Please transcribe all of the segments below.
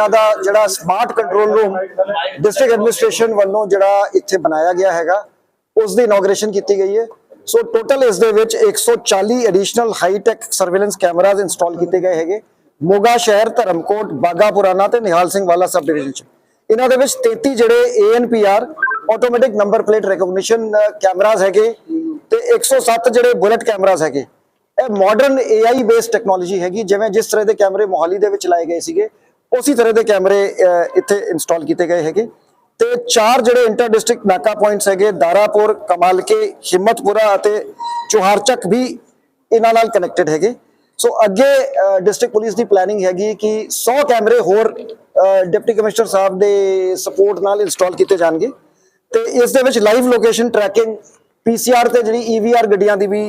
ਇਹਨਾਂ ਦਾ ਜਿਹੜਾ smart control room district administration ਵੱਲੋਂ ਜਿਹੜਾ ਇੱਥੇ ਬਣਾਇਆ ਗਿਆ ਹੈਗਾ, ਉਸ ਦੀ ਇਨੋਗ੍ਰੇਸ਼ਨ ਕੀਤੀ ਗਈ ਹੈ। ਸੋ ਟੋਟਲ ਇਸ ਦੇ ਵਿੱਚ 140 additional high tech surveillance cameras install ਕੀਤੇ ਗਏ ਹੈਗੇ। ਮੋਗਾ ਸ਼ਹਿਰ, ਧਰਮਕੋਟ ਬਾਗਾ ਪੁਰਾਣਾ ਤੇ ਨਿਹਾਲ ਸਿੰਘ ਵਾਲਾ ਸਬ ਡਿਵੀਜ਼ਨ ਚ। ਇਹਨਾਂ ਦੇ ਵਿੱਚ 33 ਜਿਹੜੇ ANPR automatic number plate recognition cameras ਹੈਗੇ ਤੇ 107 ਜਿਹੜੇ ਬੁਲੇਟ ਕੈਮਰਾਜ਼ ਹੈਗੇ। ਇਹ ਮਾਡਰਨ AI ਬੇਸਡ ਟੈਕਨੋਲੋਜੀ ਹੈਗੀ, ਜਿਵੇਂ ਜਿਸ ਤਰ੍ਹਾਂ ਦੇ ਕੈਮਰੇ ਮੋਹਾਲੀ ਦੇ ਵਿੱਚ ਲਾਏ ਗਏ ਸੀਗੇ ਉਸੇ ਤਰ੍ਹਾਂ ਦੇ ਕੈਮਰੇ ਇੱਥੇ ਇੰਸਟਾਲ ਕੀਤੇ ਗਏ ਹੈਗੇ। ਤੇ ਚਾਰ ਜਿਹੜੇ ਇੰਟਰ ਡਿਸਟ੍ਰਿਕਟ ਨਾਕਾ ਪੁਆਇੰਟਸ ਹੈਗੇ, ਦਾਰਾਪੁਰ, ਕਮਾਲਕੇ, ਹਿੰਮਤਪੁਰਾ ਅਤੇ ਚੋਹਾਰਚੱਕ ਵੀ ਇਹਨਾਂ ਨਾਲ ਕਨੈਕਟਡ ਹੈਗੇ। ਸੋ ਅੱਗੇ ਡਿਸਟ੍ਰਿਕਟ ਪੁਲਿਸ ਦੀ ਪਲੈਨਿੰਗ ਹੈਗੀ ਕਿ 100 ਕੈਮਰੇ ਹੋਰ ਡਿਪਟੀ ਕਮਿਸ਼ਨਰ ਸਾਹਿਬ ਦੇ ਸਪੋਰਟ ਨਾਲ ਇੰਸਟਾਲ ਕੀਤੇ ਜਾਣਗੇ। ਤੇ ਇਸ ਦੇ ਵਿੱਚ ਲਾਈਵ ਲੋਕੇਸ਼ਨ ਟਰੈਕਿੰਗ ਪੀਸੀਆਰ ਤੇ ਜਿਹੜੀ ਈਵੀਆਰ ਗੱਡੀਆਂ ਦੀ ਵੀ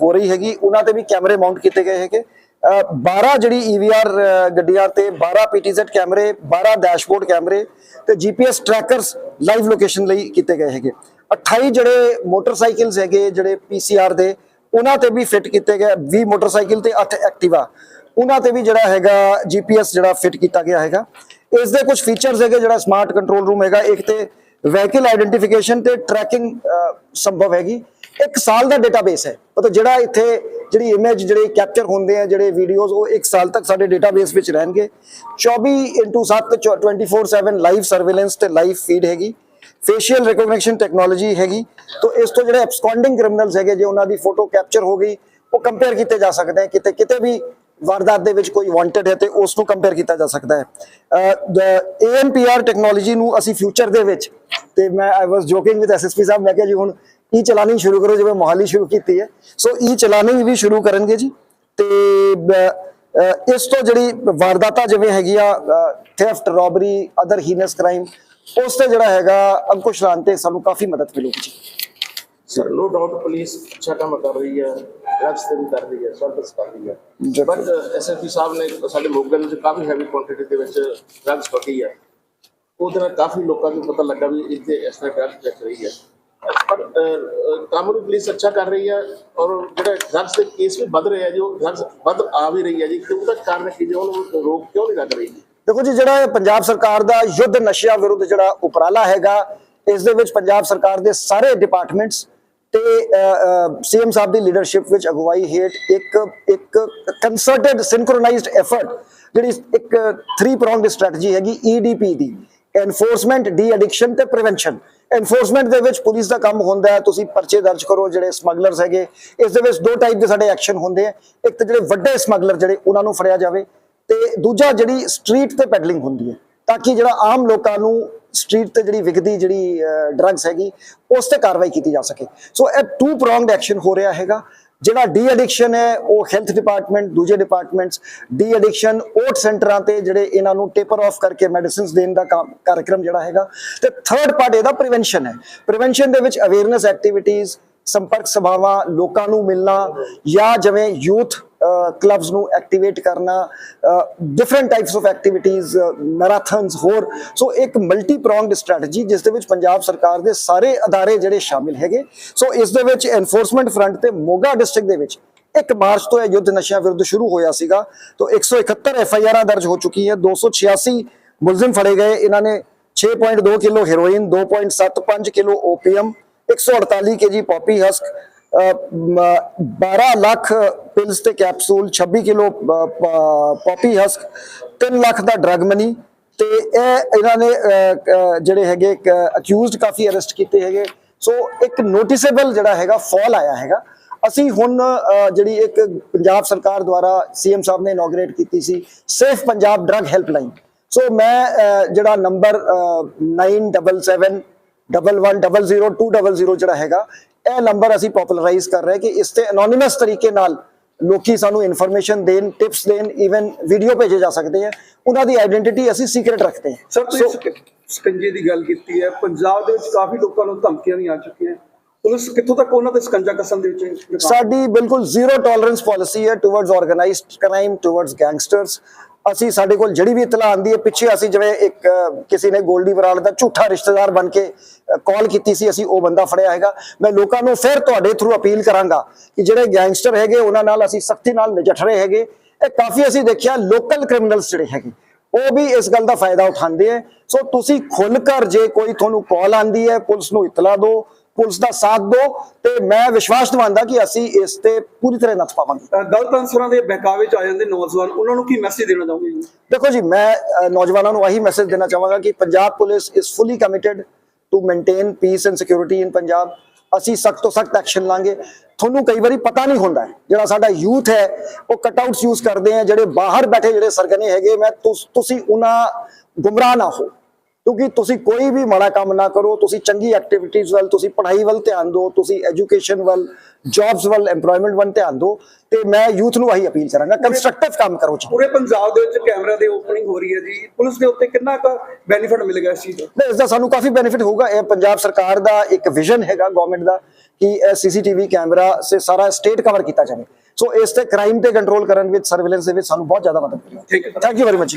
ਹੋ ਰਹੀ ਹੈਗੀ, ਉਹਨਾਂ ਤੇ ਵੀ ਕੈਮਰੇ ਮਾਊਂਟ ਕੀਤੇ ਗਏ ਹੈਗੇ। 12 ਜਿਹੜੀ ਈਵੀਆਰ ਗੱਡੀਆਂ ਤੇ 12 ਪੀਟੀਜ਼ੈਡ ਕੈਮਰੇ 12 ਡੈਸ਼ਬੋਰਡ ਕੈਮਰੇ ਤੇ ਜੀਪੀਐਸ ਟਰੈਕਰਸ ਲਾਈਵ ਲੋਕੇਸ਼ਨ ਲਈ ਕੀਤੇ ਗਏ ਹੈਗੇ। 28 ਜਿਹੜੇ ਮੋਟਰਸਾਈਕਲਸ ਹੈਗੇ, ਜਿਹੜੇ ਪੀਸੀਆਰ ਦੇ, ਉਹਨਾਂ ਤੇ ਵੀ ਫਿੱਟ ਕੀਤੇ ਗਏ 20 ਮੋਟਰਸਾਈਕਲ ਤੇ 8 ਐਕਟਿਵਾ ਉਹਨਾਂ ਤੇ ਵੀ ਜਿਹੜਾ ਹੈਗਾ ਜੀਪੀਐਸ ਜਿਹੜਾ ਫਿੱਟ ਕੀਤਾ ਗਿਆ ਹੈਗਾ। ਇਸ ਦੇ ਕੁਝ ਫੀਚਰਸ ਹੈਗੇ ਜਿਹੜਾ ਸਮਾਰਟ ਕੰਟਰੋਲ ਰੂਮ ਹੈਗਾ, ਇੱਕ ਤੇ ਵਹੀਕਲ ਆਈਡੈਂਟੀਫਿਕੇਸ਼ਨ ਤੇ ਟਰੈਕਿੰਗ ਸੰਭਵ ਹੈਗੀ। ਇੱਕ ਸਾਲ ਦਾ ਡੇਟਾਬੇਸ ਹੈ। ਮਤਲਬ ਜਿਹੜਾ ਇੱਥੇ ਜਿਹੜੀ ਇਮੇਜ ਜਿਹੜੇ ਕੈਪਚਰ ਹੁੰਦੇ ਆ, ਜਿਹੜੇ ਵੀਡੀਓਜ਼ ਉਹ ਇੱਕ ਸਾਲ ਤੱਕ ਸਾਡੇ ਡੇਟਾਬੇਸ ਵਿੱਚ ਰਹਿਣਗੇ। 24/7 24/7 ਲਾਈਵ ਸਰਵੇਲੈਂਸ ਤੇ ਲਾਈਵ ਫੀਡ ਹੈਗੀ। ਫੇਸ਼ੀਅਲ ਰਿਕਗਨੀਸ਼ਨ ਟੈਕਨੋਲੋਜੀ ਹੈਗੀ। ਤੋਂ ਇਸ ਤੋਂ ਜਿਹੜੇ ਐਬਸਕੌਂਡਿੰਗ ਕ੍ਰਿਮੀਨਲਸ ਹੈਗੇ, ਜੇ ਉਹਨਾਂ ਦੀ ਫੋਟੋ ਕੈਪਚਰ ਹੋ ਗਈ, ਉਹ ਕੰਪੇਅਰ ਕੀਤੇ ਜਾ ਸਕਦੇ ਹੈ। ਕਿਤੇ ਕਿਤੇ ਵੀ ਵਾਰਦਾਤ ਦੇ ਵਿੱਚ ਕੋਈ ਵਾਂਟਡ ਹੈ, ਤੇ ਉਸ ਨੂੰ ਕੰਪੇਅਰ ਕੀਤਾ ਜਾ ਸਕਦਾ ਹੈ। ਏਐਨਪੀਆਰ ਟੈਕਨੋਲੋਜੀ ਨੂੰ ਅਸੀਂ ਫਿਊਚਰ ਦੇ ਵਿੱਚ, ਤੇ ਮੈਂ I was joking with SSP ਸਾਹਿਬ, ਮੈਂ ਕਿਹਾ ਜੀ ਹੁਣ ਈ ਚਲਾਣੀ ਸ਼ੁਰੂ ਕਰੋ ਜਿਵੇਂ ਮੋਹਾਲੀ ਸ਼ੁਰੂ ਕੀਤੀ ਹੈ ਸੋ ਈ ਚਲਾਣੀ ਵੀ ਸ਼ੁਰੂ ਕਰਨਗੇ ਜੀ ਤੇ ਅਹ, ਅਹ, ਇਸ ਤੋਂ ਜਿਹੜੀ ਵਾਰਦਾਤਾਂ ਜਿਵੇਂ ਹੈਗੀਆਂ theft robbery other heinous crime ਉਸ ਤੇ ਜਿਹੜਾ ਹੈਗਾ ਅੰਕੁਸ਼ ਲਾਉਣ ਤੇ ਸਾਨੂੰ ਕਾਫੀ ਮਦਦ ਮਿਲੂਗੀ ਜੀ ਸਰ ਨੋ ਡਾਊਟ ਪੁਲਿਸ ਅੱਛਾ ਕੰਮ ਕਰ ਰਹੀ ਹੈ ਡਰੱਗਸ ਤੇ ਵੀ ਕਰ ਰਹੀ ਹੈ ਸਰਵਿਸ ਕਰ ਰਹੀ ਹੈ ਜੀ। ਬਟ ਐਸਐਸਪੀ ਸਾਹਿਬ ਨੇ ਸਾਡੇ ਮੋਗੇ ਵਿੱਚ ਕਾਫੀ ਹੈਵੀ ਕੁਆਂਟੀਟੀ ਦੇ ਵਿੱਚ ਡਰੱਗਸ ਪਕੜੀ ਹੈ ਉਹਦੇ ਨਾਲ ਕਾਫੀ ਲੋਕਾਂ ਨੂੰ ਪਤਾ ਲੱਗਾ ਵੀ ਇੱਥੇ ਇਸ ਤਰ੍ਹਾਂ ਡਰੱਗਸ ਚੱਕ ਰਹੀ ਹੈ ਪਰ ਅਹ, ਅਹ, ਕੰਮ ਨੂੰ ਪੁਲਿਸ ਅੱਛਾ ਕਰ ਰਹੀ ਹੈ ਔਰ ਜਿਹੜਾ ਡਰੱਗਸ ਦੇ ਕੇਸ ਵੀ ਵੱਧ ਰਹੇ ਆ ਜੋ ਡਰੱਗਸ ਵੱਧ ਆ ਵੀ ਰਹੀ ਹੈ ਜੀ ਤੇ ਉਹਦਾ ਕਾਰਨ ਕੀ ਜੇ ਉਹਨੂੰ ਰੋਕ ਕਿਉਂ ਨਹੀਂ ਲੱਗ ਰਹੀ ਦੇਖੋ ਜੀ ਜਿਹੜਾ ਇਹ ਪੰਜਾਬ ਸਰਕਾਰ ਦਾ ਯੁੱਧ ਨਸ਼ਿਆਂ ਵਿਰੁੱਧ ਜਿਹੜਾ ਉਪਰਾਲਾ ਹੈਗਾ ਇਸ ਦੇ ਵਿੱਚ ਪੰਜਾਬ ਸਰਕਾਰ ਦੇ ਸਾਰੇ ਡਿਪਾਰਟਮੈਂਟਸ ਤੇ ਸੀਐਮ ਸਾਹਿਬ ਦੀ ਲੀਡਰਸ਼ਿਪ ਵਿੱਚ ਅਗਵਾਈ ਹੇਠ ਇੱਕ ਇੱਕ ਕੰਸਰਟਡ ਸਿੰਕਰੋਨਾਈਜ਼ਡ ਐਫਰਟ ਜਿਹੜੀ ਇੱਕ 3 ਪ੍ਰੋਂਗਡ ਸਟ੍ਰੈਟਜੀ ਹੈਗੀ ਈਡੀਪੀ ਦੀ ਐਨਫੋਰਸਮੈਂਟ ਡੀ ਐਡਿਕਸ਼ਨ ਤੇ ਪ੍ਰੀਵੈਂਸ਼ਨ ਐਨਫੋਰਸਮੈਂਟ ਦੇ ਵਿੱਚ ਪੁਲਿਸ ਦਾ ਕੰਮ ਹੁੰਦਾ ਹੈ। ਤੁਸੀਂ ਪਰਚੇ ਦਰਜ ਕਰੋ ਜਿਹੜੇ ਸਮਗਲਰਸ ਹੈਗੇ। ਇਸ ਦੇ ਵਿੱਚ ਦੋ ਟਾਈਪ ਦੇ ਸਾਡੇ ਐਕਸ਼ਨ ਹੁੰਦੇ ਆ। ਇੱਕ ਤਾਂ ਜਿਹੜੇ ਵੱਡੇ ਸਮਗਲਰ ਜਿਹੜੇ, ਉਹਨਾਂ ਨੂੰ ਫੜਿਆ ਜਾਵੇ ਤੇ ਦੂਜਾ ਜਿਹੜੀ ਸਟਰੀਟ ਤੇ ਪੈਡਲਿੰਗ ਹੁੰਦੀ ਹੈ। ਤਾਂ ਕਿ ਜਿਹੜਾ ਆਮ ਲੋਕਾਂ ਨੂੰ ਸਟਰੀਟ ਤੇ ਜਿਹੜੀ ਵਿਕਦੀ ਜਿਹੜੀ ਡਰੱਗਸ ਹੈਗੀ, ਉਸ ਤੇ ਕਾਰਵਾਈ ਕੀਤੀ ਜਾ ਸਕੇ। ਸੋ ਇਹ ਟੂ ਪ੍ਰੋਂਗਡ ਐਕਸ਼ਨ ਹੋ ਰਿਹਾ ਹੈਗਾ। ਜਿਹੜਾ ਡੀ ਐਡਿਕਸ਼ਨ ਹੈ, ਉਹ ਹੈਲਥ ਡਿਪਾਰਟਮੈਂਟ ਦੂਜੇ ਡਿਪਾਰਟਮੈਂਟਸ ਡੀ ਐਡਿਕਸ਼ਨ ਓਟ ਸੈਂਟਰਾਂ ਤੇ ਜਿਹੜੇ ਇਹਨਾਂ ਨੂੰ ਟੇਪਰ ਆਫ ਕਰਕੇ ਮੈਡੀਸਿਨਸ ਦੇਣ ਦਾ ਕੰਮ- ਕਾਰਜਕ੍ਰਮ ਜਿਹੜਾ ਹੈਗਾ ਤੇ ਥਰਡ ਪਾਰਟ ਇਹਦਾ ਪ੍ਰੀਵੈਂਸ਼ਨ ਹੈ। ਪ੍ਰੀਵੈਂਸ਼ਨ ਦੇ ਵਿੱਚ ਅਵੇਅਰਨੈਸ ਐਕਟੀਵਿਟੀਜ਼ ਸੰਪਰਕ ਸਭਾਵਾਂ, ਲੋਕਾਂ ਨੂੰ ਮਿਲਣਾ ਜਾਂ ਜਿਵੇਂ ਯੂਥ ਕਲੱਬਸ ਨੂੰ ਐਕਟੀਵੇਟ ਕਰਨਾ different types of activities marathons ਹੋਰ। ਸੋ ਇੱਕ ਮਲਟੀ ਪ੍ਰੋਂਗਡ ਸਟ੍ਰੈਟਜੀ ਜਿਸ ਦੇ ਵਿੱਚ ਪੰਜਾਬ ਸਰਕਾਰ ਦੇ ਸਾਰੇ ਅਦਾਰੇ ਜਿਹੜੇ ਸ਼ਾਮਿਲ ਹੈਗੇ। ਸੋ ਇਸ ਦੇ ਵਿੱਚ ਐਨਫੋਰਸਮੈਂਟ ਫਰੰਟ ਤੇ ਮੋਗਾ ਡਿਸਟ੍ਰਿਕਟ ਦੇ ਵਿੱਚ 1 ਮਾਰਚ ਤੋਂ ਇਹ ਯੁੱਧ ਨਸ਼ਿਆਂ ਵਿਰੁੱਧ ਸ਼ੁਰੂ ਹੋਇਆ ਸੀਗਾ। ਤੋਂ 171 ਐਫ ਆਈ ਆਰਾਂ ਦਰਜ ਹੋ ਚੁੱਕੀ ਹੈ। 286 ਮੁਲਜ਼ਮ ਫੜੇ ਗਏ। ਇਹਨਾਂ ਨੇ 6.2 kilo heroin 2.75 kilo opium 148 KG poppy husk 12 lakh pills ਤੇ capsule 26 kilo poppy husk 3 lakh ਦਾ ਡਰਗ ਮਨੀ ਤੇ ਇਹ ਇਹਨਾਂ ਨੇ ਜਿਹੜੇ ਹੈਗੇ ਅਕਿਊਜ਼ਡ ਕਾਫੀ ਅਰੈਸਟ ਕੀਤੇ ਹੈਗੇ ਸੋ ਇੱਕ ਨੋਟਿਸੇਬਲ ਜਿਹੜਾ ਹੈਗਾ ਫਾਲ ਆਇਆ ਹੈਗਾ ਅਸੀਂ ਹੁਣ ਜਿਹੜੀ ਇੱਕ ਪੰਜਾਬ ਸਰਕਾਰ ਦੁਆਰਾ ਸੀਐਮ ਸਾਹਿਬ ਨੇ ਇਨੋਗਰੇਟ ਕੀਤੀ ਸੀ safe Punjab drug helpline so ਮੈਂ ਜਿਹੜਾ ਨੰਬਰ 977 1100 200 ਜਿਹੜਾ ਹੈਗਾ ਇਹ ਨੰਬਰ ਅਸੀਂ ਪਪੂਲਰਾਈਜ਼ ਕਰ ਰਹੇ ਕਿ ਇਸ ਤੇ ਐਨੋਨਿਮਸ ਤਰੀਕੇ ਨਾਲ ਲੋਕੀ ਸਾਨੂੰ ਇਨਫੋਰਮੇਸ਼ਨ ਦੇਣ ਟਿਪਸ ਦੇਣ ਇਵਨ ਵੀਡੀਓ ਭੇਜੇ ਜਾ ਸਕਦੇ ਆ। ਉਹਨਾਂ ਦੀ ਆਇਡੈਂਟੀਟੀ ਅਸੀਂ ਸੀਕ੍ਰੀਟ ਰੱਖਦੇ ਹਾਂ। ਸਰ ਤੁਸੀਂ ਸਕੰਜੇ ਦੀ ਗੱਲ ਕੀਤੀ ਹੈ। ਪੰਜਾਬ ਦੇ ਵਿੱਚ ਕਾਫੀ ਲੋਕਾਂ ਨੂੰ ਧਮਕੀਆਂ ਵੀ ਆ ਚੁੱਕੀਆਂ ਪੁਲਿਸ ਕਿੱਥੋਂ ਤੱਕ ਉਹਨਾਂ ਤੇ ਸਕੰਜਾ ਕਸਣ ਦੇ ਵਿੱਚ? ਸਾਡੀ ਬਿਲਕੁਲ ਜ਼ੀਰੋ ਟੋਲਰੈਂਸ ਪਾਲਿਸੀ ਹੈ towards organised crime towards gangsters ਅਸੀਂ ਸਾਡੇ ਕੋਲ ਜਿਹੜੀ ਵੀ ਇਤਲਾ ਆਂਦੀ ਹੈ, ਪਿੱਛੇ ਅਸੀਂ ਜਿਵੇਂ ਇੱਕ ਕਿਸੇ ਨੇ ਗੋਲਡੀ ਬਰਾੜ ਦਾ ਝੂਠਾ ਰਿਸ਼ਤੇਦਾਰ ਬਣ ਕੇ ਕਾਲ ਕੀਤੀ ਸੀ, ਅਸੀਂ ਉਹ ਬੰਦਾ ਫੜਿਆ ਹੈਗਾ। ਮੈਂ ਲੋਕਾਂ ਨੂੰ ਫਿਰ ਤੁਹਾਡੇ ਥਰੂ ਅਪੀਲ ਕਰਾਂਗਾ ਕਿ ਜਿਹੜੇ ਗੈਂਗਸਟਰ ਹੈਗੇ, ਉਹਨਾਂ ਨਾਲ ਅਸੀਂ ਸਖਤੀ ਨਾਲ ਨਜਿੱਠ ਰਹੇ ਹੈਗੇ। ਇਹ ਕਾਫੀ ਅਸੀਂ ਦੇਖਿਆ ਲੋਕਲ ਕ੍ਰਿਮੀਨਲਸ ਜਿਹੜੇ ਹੈਗੇ, ਉਹ ਵੀ ਇਸ ਗੱਲ ਦਾ ਫਾਇਦਾ ਉਠਾਉਂਦੇ ਹੈ। ਸੋ ਤੁਸੀਂ ਖੁੱਲ ਕਰ ਜੇ ਕੋਈ ਤੁਹਾਨੂੰ ਕਾਲ ਆਂਦੀ ਹੈ, ਪੁਲਿਸ ਨੂੰ ਇਤਲਾ ਦਿਓ ਪੁਲਿਸ ਦਾ ਸਾਥ ਦਿਓ ਤੇ ਮੈਂ ਵਿਸ਼ਵਾਸ ਦਿਵਾਉਂਦਾ ਕਿ ਅਸੀਂ ਇਸ ਤੇ ਪੂਰੀ ਤਰ੍ਹਾਂ ਨੱਥ ਪਾਵਾਂਗੇ। ਗਲਤ ਅਨਸਰਾਂ ਦੇ ਬਹਿਕਾਵੇ ਚ ਆ ਜਾਂਦੇ ਨੌਜਵਾਨ ਉਹਨਾਂ ਨੂੰ ਕੀ ਮੈਸੇਜ ਦੇਣਾ ਚਾਹੋਗੇ ਦੇਖੋ ਜੀ ਮੈਂ ਨੌਜਵਾਨਾਂ ਨੂੰ ਆਹੀ ਮੈਸੇਜ ਦੇਣਾ ਚਾਹਾਂਗਾ ਕਿ Punjab police is fully committed to maintain peace and security in Punjab ਅਸੀਂ ਸਖਤ ਤੋਂ ਸਖਤ ਐਕਸ਼ਨ ਲਾਂਗੇ। ਤੁਹਾਨੂੰ ਕਈ ਵਾਰੀ ਪਤਾ ਨਹੀਂ ਹੁੰਦਾ। ਜਿਹੜਾ ਸਾਡਾ ਯੂਥ ਹੈ ਉਹ ਕਟਆਊਟਸ ਯੂਜ਼ ਕਰਦੇ ਆ ਜਿਹੜੇ ਬਾਹਰ ਬੈਠੇ ਜਿਹੜੇ ਸਰਗਨੇ ਹੈਗੇ ਮੈਂ ਤੁਸੀਂ ਉਹਨਾਂ ਗੁੰਮਰਾਹ ਨਾ ਹੋ। ਕਿਉਂਕਿ ਤੁਸੀਂ ਕੋਈ ਵੀ ਮਾੜਾ ਕੰਮ ਨਾ ਕਰੋ ਤੁਸੀਂ ਚੰਗੀ ਐਕਟੀਵਿਟੀਜ਼ ਵੱਲ ਤੁਸੀਂ ਪੜ੍ਹਾਈ ਵੱਲ ਧਿਆਨ ਦਿਓ ਤੁਸੀਂ ਐਜੂਕੇਸ਼ਨ ਵੱਲ ਜੌਬਸ ਵੱਲ EMPLOYMENT ਵੱਲ ਧਿਆਨ ਦਿਓ ਤੇ ਮੈਂ ਯੂਥ ਨੂੰ ਆਹੀ ਅਪੀਲ ਕਰਾਂਗਾ ਕੰਸਟਰਕਟਿਵ ਕੰਮ ਕਰੋ ਪੂਰੇ ਪੰਜਾਬ ਦੇ ਵਿੱਚ ਕੈਮਰਾ ਦੇ ਓਪਨਿੰਗ ਹੋ ਰਹੀ ਹੈ ਜੀ। ਪੁਲਿਸ ਦੇ ਉੱਤੇ ਕਿੰਨਾ ਕੁ ਬੈਨੀਫਿਟ ਮਿਲੇਗਾ ਇਸ ਚੀਜ਼ ਦਾ? ਇਸ ਦਾ ਸਾਨੂੰ ਕਾਫੀ ਬੈਨੀਫਿਟ ਹੋਊਗਾ। ਇਹ ਪੰਜਾਬ ਸਰਕਾਰ ਦਾ ਇੱਕ ਵਿਜ਼ਨ ਹੈਗਾ ਗਵਰਨਮੈਂਟ ਦਾ ਕਿ ਇਹ ਸੀਸੀਟੀਵੀ ਕੈਮਰਾ ਸੇ ਸਾਰਾ ਸਟੇਟ ਕਵਰ ਕੀਤਾ ਜਾਵੇ। ਸੋ ਇਸ ਤੇ ਕ੍ਰਾਈਮ ਤੇ ਕੰਟਰੋਲ ਕਰਨ ਵਿੱਚ ਸਰਵੇਲੈਂਸ ਦੇ ਵਿੱਚ ਸਾਨੂੰ ਬਹੁਤ ਜ਼ਿਆਦਾ ਮਦਦ ਮਿਲੇਗੀ ਥੈਂਕ ਯੂ ਵੈਰੀ ਮਚ